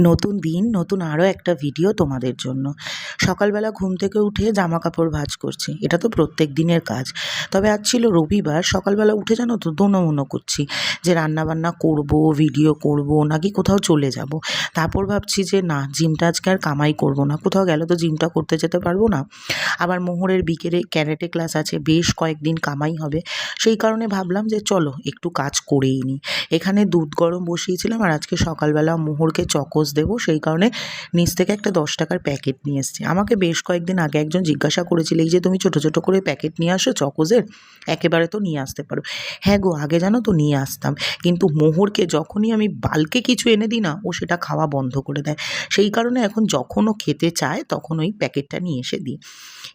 নতুন দিন, নতুন আরও একটা ভিডিও তোমাদের জন্য। সকালবেলা ঘুম থেকে উঠে জামা কাপড় ভাজ করছি। এটা তো প্রত্যেক দিনের কাজ। তবে আজ ছিল রবিবার, সকালবেলা উঠে জানো তো দোনো করছি যে রান্নাবান্না করব ভিডিও করব, নাকি কোথাও চলে যাব। তারপর ভাবছি যে না জিমটা আজকে আর কামাই করব না। কোথাও গেলে তো জিমটা করতে যেতে পারব না। আবার মোহরের বিকেলে ক্যারেটে ক্লাস আছে, বেশ কয়েকদিন কামাই হবে। সেই কারণে ভাবলাম যে চলো, একটু কাজ করেই নিই এখানে দুধ গরম বসিয়েছিলাম আর আজকে সকালবেলা মোহরকে চকোস দেবো, সেই কারণে নিচ থেকে একটা দশ টাকার প্যাকেট নিয়ে এসেছি। আমাকে বেশ কয়েকদিন আগে একজন জিজ্ঞাসা করেছিল, এই যে তুমি ছোটো ছোটো করে প্যাকেট নিয়ে আসো চকোজের একেবারে তো নিয়ে আসতে পারো। হ্যাঁ গো, আগে জানো তো নিয়ে আসতাম, কিন্তু মোহরকে যখনই আমি বালকে কিছু এনে দিই না, ও সেটা খাওয়া বন্ধ করে দেয়। সেই কারণে এখন যখন ও খেতে চায়, তখন ওই প্যাকেটটা নিয়ে এসে দিই।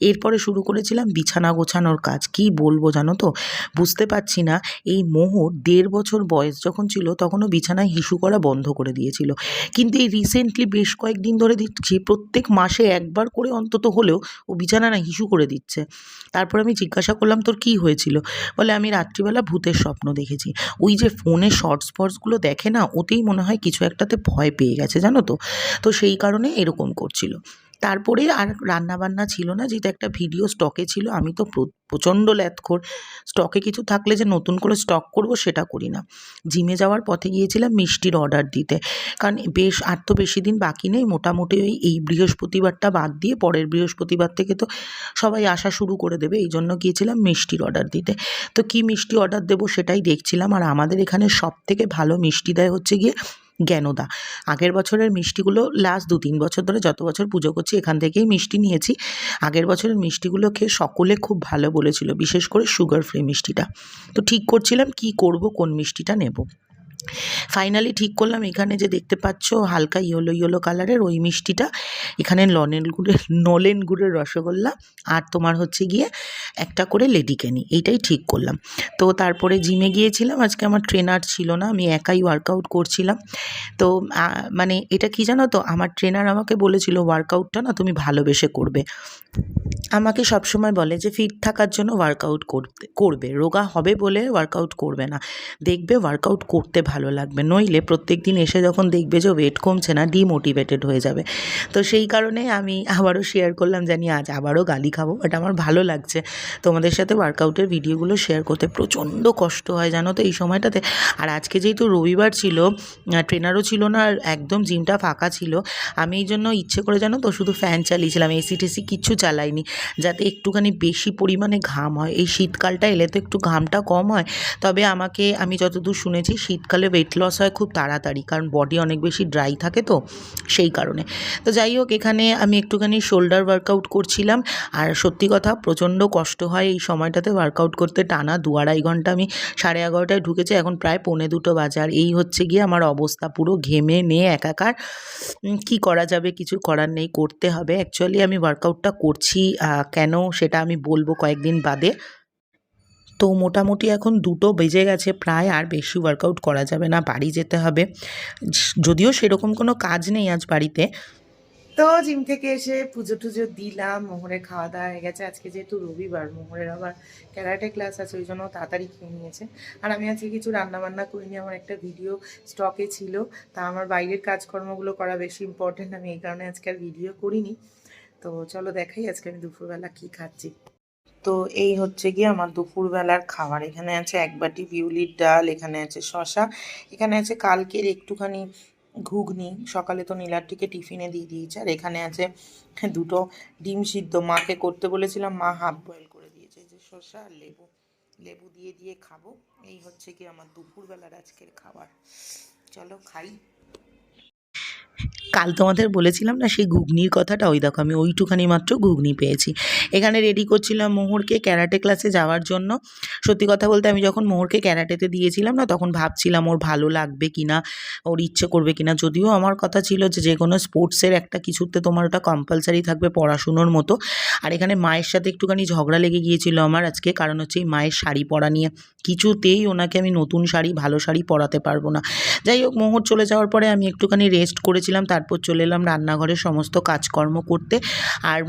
এরপরে শুরু করেছিলাম বিছানা গোছানোর কাজ। কি বলব জানো তো? বুঝতে পারছি না, এই মোহর দেড় বছর বয়স যখন ছিল তখনও বিছানায় হিসু করা বন্ধ করে দিয়েছিল। কিন্তু এই রিসেন্টলি বেশ কয়েকদিন ধরে দিচ্ছি, প্রত্যেক মাসে একবার করে অন্তত হলেও ও বিছানা না হিসু করে দিচ্ছে। তারপর আমি জিজ্ঞাসা করলাম, তোর কী হয়েছিল? বলে, আমি রাত্রিবেলা ভূতের স্বপ্ন দেখেছি। ওই যে ফোনে শর্টস ফর্টসগুলো দেখে না, ওতেই মনে হয় কিছু একটাতে ভয় পেয়ে গেছে, জানো তো? তো সেই কারণে এরকম করছিল। তারপরে আর রান্নাবান্না ছিল না, যেহেতু একটা ভিডিও স্টকে ছিল, আমি তো প্র- প্রচণ্ড ল্যাথখোর স্টকে কিছু থাকলে যে নতুন করে স্টক করব সেটা করি না। জিমে যাওয়ার পথে গিয়েছিলাম মিষ্টির অর্ডার দিতে। কারণ বেশ, আর তো বেশি দিন বাকি নেই, মোটামুটি ওই, এই বৃহস্পতিবারটা বাদ দিয়ে পরের বৃহস্পতিবার থেকে তো সবাই আসা শুরু করে দেবে, এই জন্য গিয়েছিলাম মিষ্টির অর্ডার দিতে। তো কি মিষ্টি অর্ডার দেবো সেটাই দেখছিলাম, আর আমাদের এখানে সব থেকে ভালো মিষ্টি দেয় হচ্ছে গিয়ে জ্ঞানদা। আগের বছরের মিষ্টিগুলো লাস্ট দু তিন বছর ধরে যত বছর পুজো করছি এখান থেকেই মিষ্টি নিয়েছি। আগের বছরের মিষ্টিগুলো খেয়ে সকলে খুব ভালো বলেছিল, বিশেষ করে সুগার ফ্রি মিষ্টিটা। তো ঠিক করছিলাম কি করব, কোন মিষ্টিটা নেব? ফাইনালি ঠিক করলাম, এখানে যে দেখতে পাচ্ছ হালকা ইয়েলো ইয়েলো কালারের ওই মিষ্টিটা, এখানে লনেন গুড়ের, নলেন গুড়ের রসগোল্লা আর তোমার হচ্ছে গিয়ে একটা করে লেডি ক্যানি এইটাই ঠিক করলাম। তো তারপরে জিমে গিয়েছিলাম, আজকে আমার ট্রেনার ছিল না, আমি একাই ওয়ার্কআউট করছিলাম। তো মানে এটা কি জানো তো, আমার ট্রেনার আমাকে বলেছিল ওয়ার্কআউটটা না তুমি ভালোবেসে করবে। আমাকে সবসময় বলে যে, ফিট থাকার জন্য ওয়ার্কআউট করতে, করবে। রোগা হবে বলে ওয়ার্কআউট করবে না। দেখবে ওয়ার্কআউট করতে ভালো লাগবে। নইলে প্রত্যেক দিন এসে যখন দেখবে যে ওয়েট কমছে না ডিমোটিভেটেড হয়ে যাবে। তো সেই কারণে আমি আবারও শেয়ার করলাম, জানি আজ আবারও গালি খাব বাট আমার ভালো লাগছে। তোমাদের সাথে ওয়ার্কআউটের ভিডিওগুলো শেয়ার করতে প্রচণ্ড কষ্ট হয়, জানো তো, এই সময়টাতে। আর আজকে যেহেতু রবিবার ছিল ট্রেনারও ছিল না, আর একদম জিমটা ফাঁকা ছিল, আমি এই জন্য ইচ্ছে করে, জানো তো, শুধু ফ্যান চালিয়েছিলাম এসি টেসি কিচ্ছু চালাইনি যাতে একটুখানি বেশি পরিমাণে ঘাম হয়। এই শীতকালটা এলে তো একটু ঘামটা কম হয়। তবে আমাকে, আমি যতদূর শুনেছি, শীতকালে ওয়েট লস হয় খুব তাড়াতাড়ি, কারণ বডি অনেক বেশি ড্রাই থাকে তো, সেই কারণে। তো যাই হোক, এখানে আমি একটুখানি শোল্ডার ওয়ার্কআউট করছিলাম। আর সত্যি কথা, প্রচণ্ড কষ্ট হয় এই সময়টাতে ওয়ার্কআউট করতে টানা দু আড়াই ঘণ্টা আমি, সাড়ে এগারোটায় ঢুকেছি, এখন প্রায় পৌনে দুটো বাজে। আর এই হচ্ছে গিয়ে আমার অবস্থা, পুরো ঘেমে নিয়ে একাকার। কি করা যাবে, কিছু করার নেই, করতে হবে। অ্যাকচুয়ালি আমি ওয়ার্কআউটটা করছি কেন সেটা আমি বলব কয়েকদিন বাদে। তো মোটামুটি এখন দুটো বেজে গেছে প্রায়, আর বেশি ওয়ার্কআউট করা যাবে না, বাড়ি যেতে হবে। যদিও সেরকম কোনো কাজ নেই আজ বাড়িতে। তো জিম থেকে এসে পুজো টুজো দিলাম, মোহরের খাওয়া দাওয়া হয়ে গেছে। আজকে যেহেতু রবিবার, মোহরের আবার ক্যারাটে ক্লাস আছে, ওই জন্য তাড়াতাড়ি খেয়ে নিয়েছে। আর আমি আজকে কিছু রান্না বান্না করিনি, আমার একটা ভিডিও স্টকে ছিল। তা আমার বাইরের কাজকর্মগুলো করা বেশি ইম্পর্টেন্ট আমি এই কারণে আজকে আর ভিডিও করিনি। তো চলো দেখাই আজকে আমি দুপুরবেলা কী খাচ্ছি। তো এই হচ্ছে গিয়ে আমার দুপুরবেলার খাবার। এখানে আছে এক বাটি বিউলির ডাল, এখানে আছে শশা এখানে আছে কালকের একটুখানি ঘুগনি। সকালে তো নীলাটিকে টিফিনে দিয়ে দিয়েছে। আর এখানে আছে দুটো ডিম সিদ্ধ। মাকে করতে বলেছিলাম, মা হাফ বয়েল করে দিয়েছে। যে শসা আর লেবু। লেবু দিয়ে দিয়ে খাব। এই হচ্ছে কি আমার দুপুরবেলার আজকের খাবার। চলো খাই। কাল তোমাদের বলেছিলাম না সেই ঘুগনির কথাটা? ওই দেখো, আমি ওইটুখানি মাত্র ঘুগনি পেয়েছি। এখানে রেডি করছিলাম মোহরকে ক্যারাটে ক্লাসে যাওয়ার জন্য। সত্যি কথা বলতে আমি যখন মোহরকে ক্যারাটেতে দিয়েছিলাম না, তখন ভাবছিলাম ওর ভালো লাগবে কি না ওর ইচ্ছে করবে কি না যদিও আমার কথা ছিল যে যে কোনো স্পোর্টসের একটা কিছুতে তোমার ওটা কম্পালসারি থাকবে পড়াশুনোর মতো। আর এখানে মায়ের সাথে একটুখানি ঝগড়া লেগে গিয়েছিল আমার আজকে, কারণ হচ্ছে এই মায়ের শাড়ি পরা নিয়ে। কিছুতেই ওনাকে আমি নতুন শাড়ি, ভালো শাড়ি পরাতে পারব না। যাই হোক, মোহর চলে যাওয়ার পরে আমি একটুখানি রেস্ট করেছিলাম। তারপর চলে এলাম রান্নাঘরে সমস্ত কাজকর্ম করতে। আর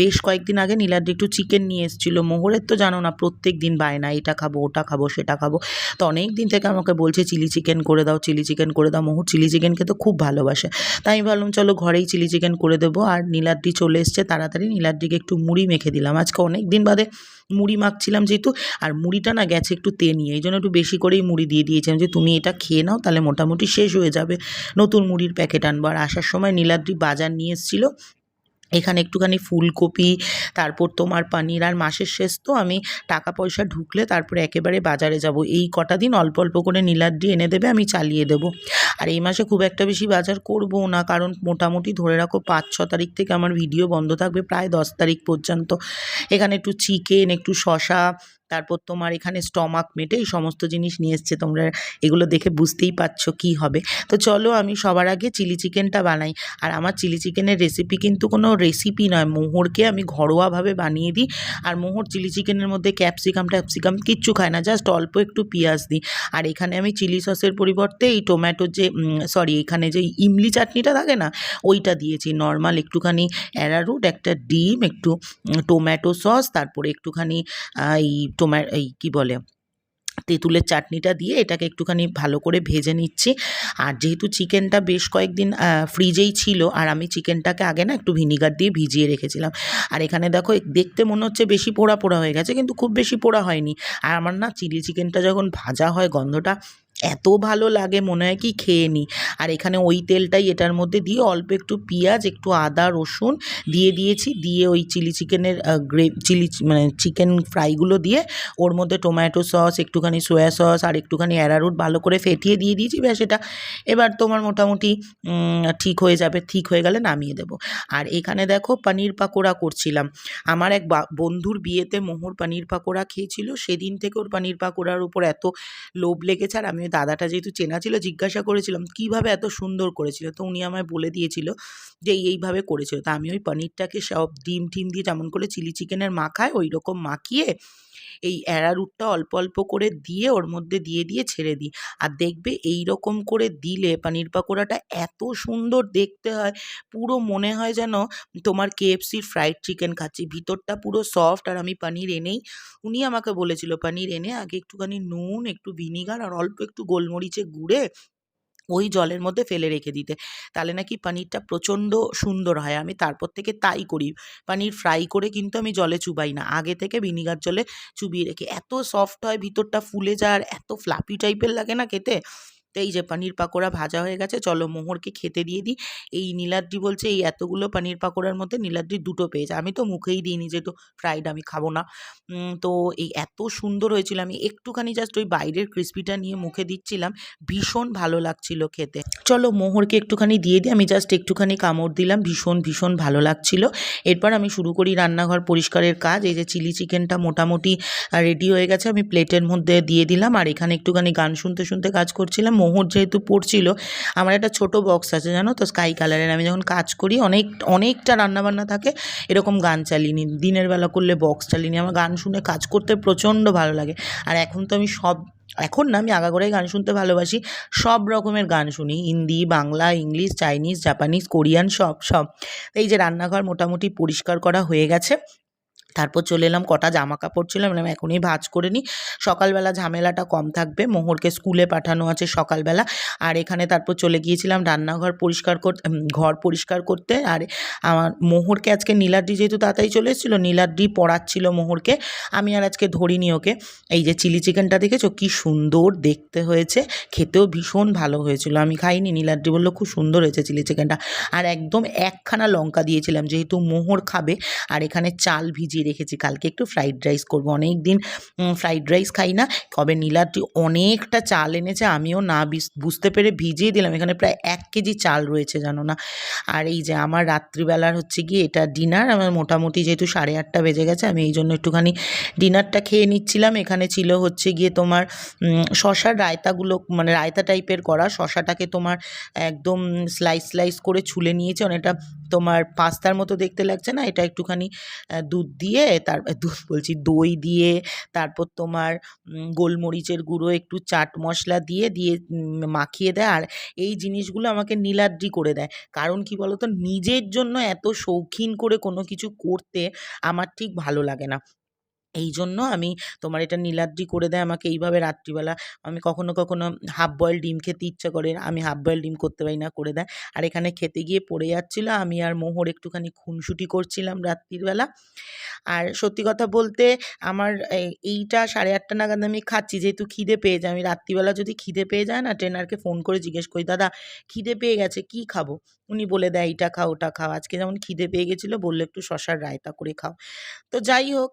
বেশ কয়েকদিন আগে নীলাদ্রি একটু চিকেন নিয়ে এসেছিল। মোহরের তো জানো না, প্রত্যেক দিন বায়না এটা খাব, ওটা খাব, সেটা খাব। তো অনেক দিন থেকে আমাকে বলছে, চিলি চিকেন করে দাও, চিলি চিকেন করে দাও। মোহর চিলি চিকেন খেতে খুব ভালোবাসে। তাই আমি ভাবলাম, চলো ঘরেই চিলি চিকেন করে দেবো। আর নীলাদ্রি চলে এসছে, তাড়াতাড়ি নীলাদ্রিকে একটু মুড়ি মেখে দিলাম। আজকে অনেক দিন বাদে মুড়ি মাখছিলাম যেহেতু, আর মুড়িটা না গেছে একটু তে নিয়ে এই জন্য একটু বেশি করেই মুড়ি দিয়ে দিয়েছিলাম যে তুমি এটা খেয়ে নাও, তাহলে মোটামুটি শেষ হয়ে যাবে। নতুন মুড়ির প্যাকেট আনব আর আসার সময় নীলাদ্রি বাজার নিয়ে এসেছিল এখানে একটুখানি ফুলকপি, তারপর তোমার পানির আর মাসের শেষ তো আমি টাকা পয়সা ঢুকলে তারপরে একেবারে বাজারে যাব। এই কটা দিন অল্প অল্প করে নীলাদ্রি এনে দেবে, আমি চালিয়ে দেব। আর এই মাসে খুব একটা বেশি বাজার করব না, কারণ মোটামুটি ধরে রাখো পাঁচ, ছ তারিখ থেকে আমার ভিডিও বন্ধ থাকবে প্রায় দশ তারিখ পর্যন্ত। এখানে একটু চিকেন, একটু শশা তারপর তোমার এখানে স্টমাক মেটে এই সমস্ত জিনিস নিয়ে এসছে, তোমরা এগুলো দেখে বুঝতেই পারছ কি হবে। তো চলো আমি সবার আগে চিলি চিকেনটা বানাই। আর আমার চিলি চিকেনের রেসিপি কিন্তু কোনো রেসিপি নয়, মোহরকে আমি ঘরোয়াভাবে বানিয়ে দিই। আর মোহর চিলি চিকেনের মধ্যে ক্যাপসিকাম ট্যাপসিকাম কিচ্ছু খায় না জাস্ট অল্প একটু পেঁয়াজ দিই। আর এখানে আমি চিলি সসের পরিবর্তে এই টোম্যাটোর যে সরি এখানে যে ইমলি চাটনিটা থাকে না, ওইটা দিয়েছি। নর্মাল একটুখানি অ্যারারুট একটা ডিম, একটু টোম্যাটো সস তারপরে একটুখানি এই টোম্যা এই কী বলে, তেঁতুলের চাটনিটা দিয়ে এটাকে একটুখানি ভালো করে ভেজে নিচ্ছি। আর যেহেতু চিকেনটা বেশ কয়েকদিন ফ্রিজেই ছিল, আর আমি চিকেনটাকে আগে না একটু ভিনিগার দিয়ে ভিজিয়ে রেখেছিলাম। আর এখানে দেখো দেখতে মনে হচ্ছে বেশি পোড়া পোড়া হয়ে গেছে, কিন্তু খুব বেশি পোড়া হয়নি। আর আমার না চিলি চিকেনটা যখন ভাজা হয় গন্ধটা এত ভালো লাগে, মনে হয় কি খেয়ে নিই। আর এখানে ওই তেলটাই এটার মধ্যে দিয়ে অল্প একটু পেঁয়াজ, একটু আদা, রসুন দিয়ে দিয়েছি। দিয়ে ওই চিলি চিকেনের গ্রে, চিলি মানে চিকেন ফ্রাইগুলো দিয়ে ওর মধ্যে টমেটো সস, একটুখানি সয়া সস আর একটুখানি অ্যারারুট ভালো করে ফেটিয়ে দিয়ে দিয়েছি, ব্যাস এটা। এবার তোমার মোটামুটি ঠিক হয়ে যাবে, ঠিক হয়ে গেলে নামিয়ে দেবো। আর এখানে দেখো পনির পাকোড়া করছিলাম। আমার এক বন্ধুর বিয়েতে মোহর পনির পাকোড়া খেয়েছিল। সেদিন থেকে ওর পনির পাকোড়ার উপর এত লোভ লেগেছে আর আমি ওই দাদাটা যেহেতু চেনা ছিল, জিজ্ঞাসা করেছিলাম, কীভাবে এত সুন্দর করেছিল? তো উনি আমায় বলে দিয়েছিল যে এইভাবে করেছিল। তা আমি ওই পনিরটাকে সব ডিম টিম দিয়ে যেমন করে চিলি চিকেনের মাখায় ওই রকম মাখিয়ে এই অ্যারারুটটা অল্প অল্প করে দিয়ে ওর মধ্যে দিয়ে দিয়ে ছেড়ে দিই। আর দেখবে এই রকম করে দিলে পনির পাকোড়াটা এত সুন্দর দেখতে হয়, পুরো মনে হয় যেন তোমার কেএফসির ফ্রাইড চিকেন খাচ্ছি। ভিতরটা পুরো সফট আর আমি পনির এনেই, উনি আমাকে বলেছিল, পনির এনে আগে একটুখানি নুন, একটু ভিনিগার আর অল্প একটু গোলমরিচে গুঁড়ে ওই জলের মধ্যে ফেলে রেখে দিতে। তাহলে নাকি পানিরটা প্রচণ্ড সুন্দর হয়। আমি তারপর থেকে তাই করি। পানির ফ্রাই করে কিন্তু আমি জলে চুবাই না। আগে থেকে ভিনিগার জলে চুবিয়ে রেখে। এত সফট হয়, ভিতরটা ফুলে যায় আর এত ফ্লাপি টাইপের লাগে না খেতে। তো এই যে পনির পাকোড়া ভাজা হয়ে গেছে, চলো মোহরকে খেতে দিয়ে দিই। এই নীলাদ্রি বলছে, এই এতগুলো পনির পাকোড়ার মধ্যে নীলাদ্রি দুটো পেয়েছে আমি তো মুখেই দিইনি যেহেতু ফ্রাইড আমি খাব না। তো এই এত সুন্দর হয়েছিল, আমি একটুখানি জাস্ট ওই বাইরের ক্রিসপিটা নিয়ে মুখে দিচ্ছিলাম। ভীষণ ভালো লাগছিল খেতে। চলো মোহরকে একটুখানি দিয়ে দিই, আমি জাস্ট একটুখানি কামড় দিলাম, ভীষণ ভীষণ ভালো লাগছিল। এরপর আমি শুরু করি রান্নাঘর পরিষ্কারের কাজ। এই যে চিলি চিকেনটা মোটামুটি রেডি হয়ে গেছে, আমি প্লেটের মধ্যে দিয়ে দিলাম। আর এখানে একটুখানি গান শুনতে শুনতে কাজ করছিলাম মোহর যেহেতু পড়ছিল, আমার একটা ছোট বক্স আছে, জানো তো? স্কাই কালারের আমি যখন কাজ করি, অনেক, অনেকটা রান্নাবান্না থাকে, এরকম গান চালিয়ে নিই। দিনের বেলা করলে বক্স চালিয়ে নিই। আমার গান শুনে কাজ করতে প্রচণ্ড ভালো লাগে। আর এখন তো আমি সব, এখন না, আমি আগাগোড়াই গান শুনতে ভালোবাসি। সব রকমের গান শুনি। Hindi, Bangla, English, Chinese, Japanese, Korean, সব সব। এই যে রান্নাঘর মোটামুটি পরিষ্কার করা হয়ে গেছে। তারপর চলে এলাম, কটা জামা কাপড় ছিল, আমি এখনই ভাজ করে নিই সকালবেলা ঝামেলাটা কম থাকবে, মোহরকে স্কুলে পাঠানো আছে সকালবেলা। আর এখানে তারপর চলে গিয়েছিলাম রান্নাঘর পরিষ্কার করতে ঘর পরিষ্কার করতে। আর আমার মোহরকে আজকে নীলাদ্রি যেহেতু তাড়াতাড়ি চলে এসেছিল, নীলাদ্রি পড়াচ্ছিল মোহরকে। আমি আর আজকে ধরিনি ওকে। এই যে চিলি চিকেনটা দেখেছ, কি সুন্দর দেখতে হয়েছে। খেতেও ভীষণ ভালো হয়েছিল। আমি খাইনি, নীলাদ্রি বলল, খুব সুন্দর হয়েছে চিলি চিকেনটা। আর একদম একখানা লঙ্কা দিয়েছিলাম, যেহেতু মোহর খাবে। আর এখানে চাল ভিজিয়ে রেখেছি, কালকে একটু ফ্রাইড রাইস করব। অনেক দিন ফ্রাইড রাইস খাই না। কবে নীলাদ্রি অনেকটা চাল এনেছে, আমিও না বুঝতে পেরে ভিজিয়ে দিলাম। এখানে প্রায় এক কেজি চাল রয়েছে, জানো না? আর এই যে আমার রাত্রিবেলার হচ্ছে গিয়ে এটা ডিনার আমার মোটামুটি যেহেতু সাড়ে আটটা বেজে গেছে, আমি এই জন্য একটুখানি ডিনারটা খেয়ে নিচ্ছিলাম। এখানে ছিল হচ্ছে গিয়ে তোমার শশার রায়তাগুলো মানে রায়তা টাইপের করা। শশাটাকে তোমার একদম স্লাইস স্লাইস করে ছুলে নিয়েছে। অনেকটা তোমার পাস্তার মতো দেখতে লাগছে না? এটা একটুখানি দুধ দিয়ে, তার দুধ বলছি, দই দিয়ে, তারপর তোমার গোলমরিচের গুঁড়ো, একটু চাট মশলা দিয়ে দিয়ে মাখিয়ে দেয়, আর এই জিনিসগুলো আমাকে নীলাদ্রি করে দেয়। কারণ কি বলতো? নিজের জন্য এত শৌখিন করে কোনো কিছু করতে আমার ঠিক ভালো লাগে না। এই জন্য আমি তোমার এটা নীলাদ্রি করে দেয়, আমাকে এইভাবে রাত্রিবেলা আমি কখনো কখনো হাফ বয়েল ডিম খেতে ইচ্ছা করে আমি হাফ বয়েল ডিম করতে পারি না, করে দেয়। আর এখানে খেতে গিয়ে পড়ে যাচ্ছিল, আমি আর মোহর একটুখানি খুনসুটি করছিলাম রাত্রিবেলা। আর সত্যি কথা বলতে আমার এই- এইটা সাড়ে আটটা নাগাদ আমি খাচ্ছি, যেহেতু খিদে পেয়ে যায়। আমি রাত্রিবেলা যদি খিদে পেয়ে যায় না, ট্রেনারকে ফোন করে জিজ্ঞেস করি, দাদা, খিদে পেয়ে গেছে, কি খাব? উনি বলে দেয়, এইটা খাও, ওটা খাও। আজকে যেমন খিদে পেয়ে গেছিল, বলল, একটু শশার রায়তা করে খাও। তো যাই হোক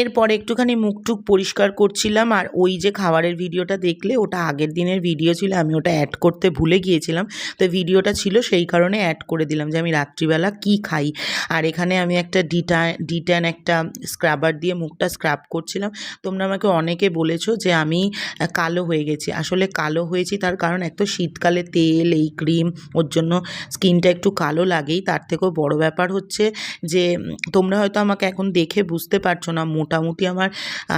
এরপর একটুখানি মুখ টুক পরিষ্কার করছিলাম আর ওই যে খাবারের ভিডিওটা দেখলে, ওটা আগের দিনের ভিডিও ছিল, আমি ওটা অ্যাড করতে ভুলে গিয়েছিলাম। তো ভিডিওটা ছিল সেই কারণে অ্যাড করে দিলাম যে আমি রাত্রিবেলা কি খাই। আর এখানে আমি একটা ডিটা ডিট্যান একটা স্ক্রাবার দিয়ে মুখটা স্ক্রাব করছিলাম। তোমরা আমাকে অনেকে বলেছ যে আমি কালো হয়ে গেছি। আসলে কালো হয়েছি তার কারণ এক তো শীতকালে তেল, এই ক্রিম ওর জন্য স্কিনটা একটু কালো লাগেই। তার থেকেও বড় ব্যাপার হচ্ছে যে, তোমরা হয়তো আমাকে এখন দেখে বুঝতে পারছ না। মোটামুটি আমার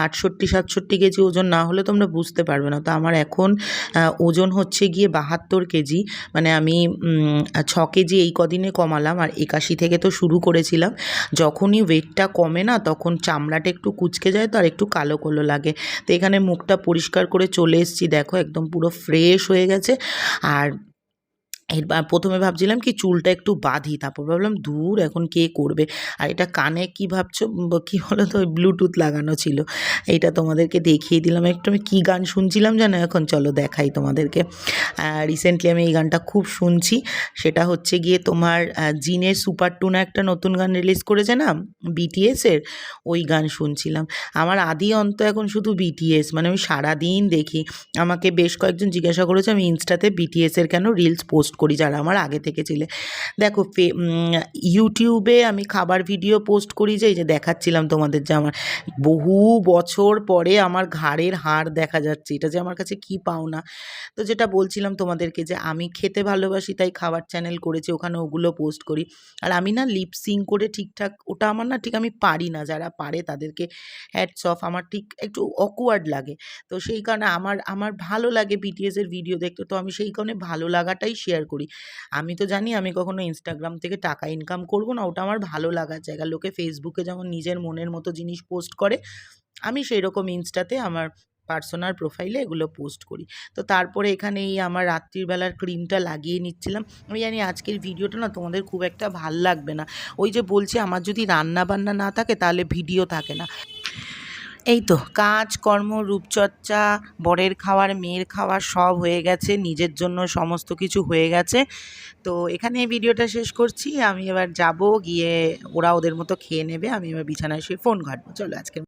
আটষট্টি, সাতষট্টি কেজি ওজন না হলে তোমরা বুঝতে পারবে না। তো আমার এখন ওজন হচ্ছে গিয়ে বাহাত্তর কেজি। মানে আমি ছ কেজি এই কদিনে কমালাম আর একাশি থেকে তো শুরু করেছিলাম। যখনই ওয়েটটা কমে না, তখন চামড়াটা একটু কুচকে যায় তো আর একটু কালো কালো লাগে। তো এখানে মুখটা পরিষ্কার করে চলে এসেছি। দেখো, একদম পুরো ফ্রেশ হয়ে গেছে। আর এরবার প্রথমে ভাবছিলাম কি চুলটা একটু বাঁধি, তারপর ভাবলাম দূর এখন কে করবে? আর এটা কানে কি ভাবছ? কি বলো তো ব্লুটুথ লাগানো ছিল। এটা তোমাদেরকে দেখিয়ে দিলাম। একটু আমি কী গান শুনছিলাম জানো? এখন চলো দেখাই তোমাদেরকে। রিসেন্টলি আমি এই গানটা খুব শুনছি। সেটা হচ্ছে গিয়ে তোমার জিনের সুপার টুনা একটা নতুন গান রিলিজ করেছে না? বিটিএসের ওই গান শুনছিলাম। আমার আদি অন্ত এখন শুধু বিটিএস মানে আমি সারাদিন দেখি। আমাকে বেশ কয়েকজন জিজ্ঞাসা করেছে, আমি ইনস্টাতে বিটিএসের কেন রিলস পোস্ট করি, যারা আমার আগে থেকে ছিলে। দেখো ইউটিউবে আমি খাবার ভিডিও পোস্ট করি যে, এই যে দেখাচ্ছিলাম তোমাদের যে আমার, বহু বছর পরে আমার ঘাড়ের হাড় দেখা যাচ্ছে। এটা যে আমার কাছে কি পাওনা? তো যেটা বলছিলাম তোমাদেরকে যে আমি খেতে ভালোবাসি, তাই খাবার চ্যানেল করেছি, ওখানে ওগুলো পোস্ট করি। আর আমি না লিপসিং করে ঠিকঠাক, ওটা আমার না ঠিক আমি পারি না, যারা পারে তাদেরকে হ্যাটস অফ আমার ঠিক একটু অকওয়ার্ড লাগে। তো সেই কারণে আমার আমার ভালো লাগে বিটিএস এর ভিডিও দেখতে, তো আমি সেই কারণে ভালো লাগাটাই শেয়ার করি। আমি তো জানি আমি কখনো ইনস্টাগ্রাম থেকে টাকা ইনকাম করব না, ওটা আমার ভালো লাগার জায়গা। লোকে ফেসবুকে যেমন নিজের মনের মতো জিনিস পোস্ট করে, আমি সেই রকম ইনস্টাতে আমার পার্সোনাল প্রোফাইলে এগুলো পোস্ট করি। তো তারপরে এখানে এই আমার রাত্রির বেলার ক্রিমটা লাগিয়ে নিচ্ছিলাম। আমি জানি আজকের ভিডিওটা না তোমাদের খুব একটা ভালো লাগবে না। ওই যে বলছি, আমার যদি রান্না বান্না না থাকে তাহলে ভিডিও থাকে না। এই তো, কাজ, কর্ম, রূপচর্চা, বরের খাওয়ার, মেয়ের খাওয়ার সব হয়ে গেছে, নিজের জন্য সমস্ত কিছু হয়ে গেছে। তো এখানে ভিডিওটা শেষ করছি। আমি এবার যাব, গিয়ে ওরা ওদের মতো খেয়ে নেবে। আমি এবার বিছানায় শুয়ে ফোন ঘাটবো। চলো আজকে